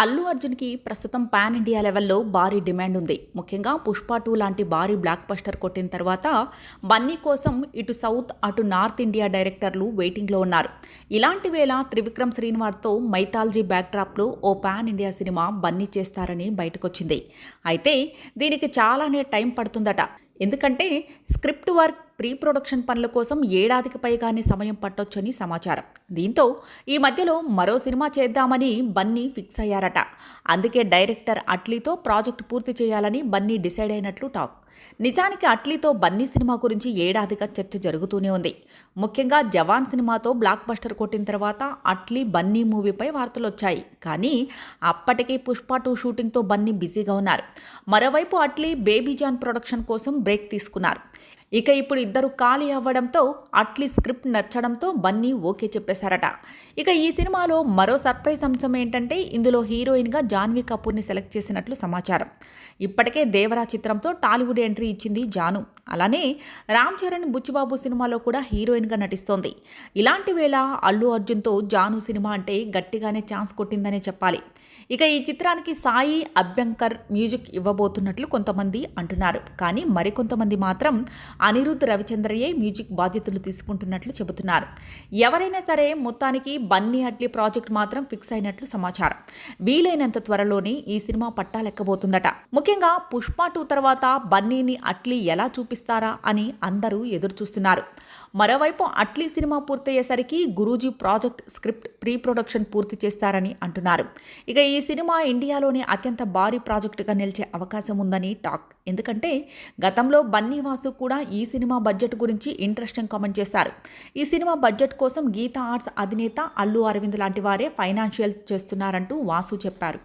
అల్లు అర్జున్కి ప్రస్తుతం pan India లెవెల్లో భారీ డిమాండ్ ఉంది. ముఖ్యంగా పుష్ప టూ లాంటి భారీ బ్లాక్ బస్టర్ కొట్టిన తర్వాత బన్నీ కోసం ఇటు సౌత్ అటు నార్త్ ఇండియా డైరెక్టర్లు వెయిటింగ్లో ఉన్నారు. ఇలాంటి వేళ త్రివిక్రమ్ శ్రీనివాస్తో మైథాలజీ బ్యాక్డ్రాప్లో ఓ పాన్ ఇండియా సినిమా బన్నీ చేస్తారని బయటకొచ్చింది. అయితే దీనికి చాలానే టైం పడుతుందట. ఎందుకంటే స్క్రిప్ట్ వర్క్ ప్రీ ప్రొడక్షన్ పనుల కోసం ఏడాదికి పైగానే సమయం పట్టొచ్చని సమాచారం. దీంతో ఈ మధ్యలో మరో సినిమా చేద్దామని బన్నీ ఫిక్స్ అయ్యారట. అందుకే డైరెక్టర్ అట్లీతో ప్రాజెక్ట్ పూర్తి చేయాలని బన్నీ డిసైడ్ అయినట్లు టాక్. నిజానికి అట్లీతో బన్నీ సినిమా గురించి ఏడాదిగా చర్చ జరుగుతూనే ఉంది. ముఖ్యంగా జవాన్ సినిమాతో బ్లాక్ బస్టర్ కొట్టిన తర్వాత అట్లీ బన్నీ మూవీపై వార్తలు వచ్చాయి కానీ అప్పటికే పుష్ప టూ షూటింగ్తో బన్నీ బిజీగా ఉన్నారు. మరోవైపు అట్లీ బేబీ జాన్ ప్రొడక్షన్ కోసం బ్రేక్ తీసుకున్నారు. ఇక ఇప్పుడు ఇద్దరు ఖాళీ అవ్వడంతో అట్లీ స్క్రిప్ట్ నచ్చడంతో బన్నీ ఓకే చెప్పేశారట. ఇక ఈ సినిమాలో మరో సర్ప్రైజ్ అంశం ఏంటంటే ఇందులో హీరోయిన్గా జాన్వీ కపూర్ని సెలెక్ట్ చేసినట్లు సమాచారం. ఇప్పటికే దేవరా చిత్రంతో టాలీవుడ్ ఎంట్రీ ఇచ్చింది జాను. అలానే రామ్ చరణ్ బుచ్చిబాబు సినిమాలో కూడా హీరోయిన్గా నటిస్తోంది. ఇలాంటి వేళ అల్లు అర్జున్తో జాను సినిమా అంటే గట్టిగానే ఛాన్స్ కొట్టిందనే చెప్పాలి. ఇక ఈ చిత్రానికి సాయి అభ్యంకర్ మ్యూజిక్ ఇవ్వబోతున్నట్లు కొంతమంది అంటున్నారు. కానీ మరికొంతమంది మాత్రం అనిరుద్ధ్ రవిచంద్రయ్యే మ్యూజిక్ బాధ్యతలు తీసుకుంటున్నట్లు చెబుతున్నారు. ఎవరైనా సరే మొత్తానికి బన్నీ అట్లీ ప్రాజెక్ట్ మాత్రం ఫిక్స్ అయినట్లు సమాచారం. వీలైనంత త్వరలోనే ఈ సినిమా పట్టాలెక్కబోతుందట. ముఖ్యంగా పుష్ప టూ తర్వాత బన్నీని అట్లీ ఎలా చూపిస్తారా అని అందరూ ఎదురు చూస్తున్నారు మరోవైపు Atlee cinema పూర్తయ్యేసరికి Guruji project script pre production పూర్తి చేస్తారని అంటున్నారు. ఇక ఈ సినిమా ఇండియాలోనే అత్యంత భారీ ప్రాజెక్టుగా నిలిచే అవకాశం ఉందని టాక్. ఎందుకంటే గతంలో బన్నీ వాసు కూడా ఈ సినిమా బడ్జెట్ గురించి ఇంట్రెస్టింగ్ కామెంట్ చేశారు. ఈ సినిమా బడ్జెట్ కోసం గీతా ఆర్ట్స్ అధినేత అల్లు అరవింద్ లాంటి వారే ఫైనాన్షియల్ చేస్తున్నారంటూ వాసు చెప్పారు.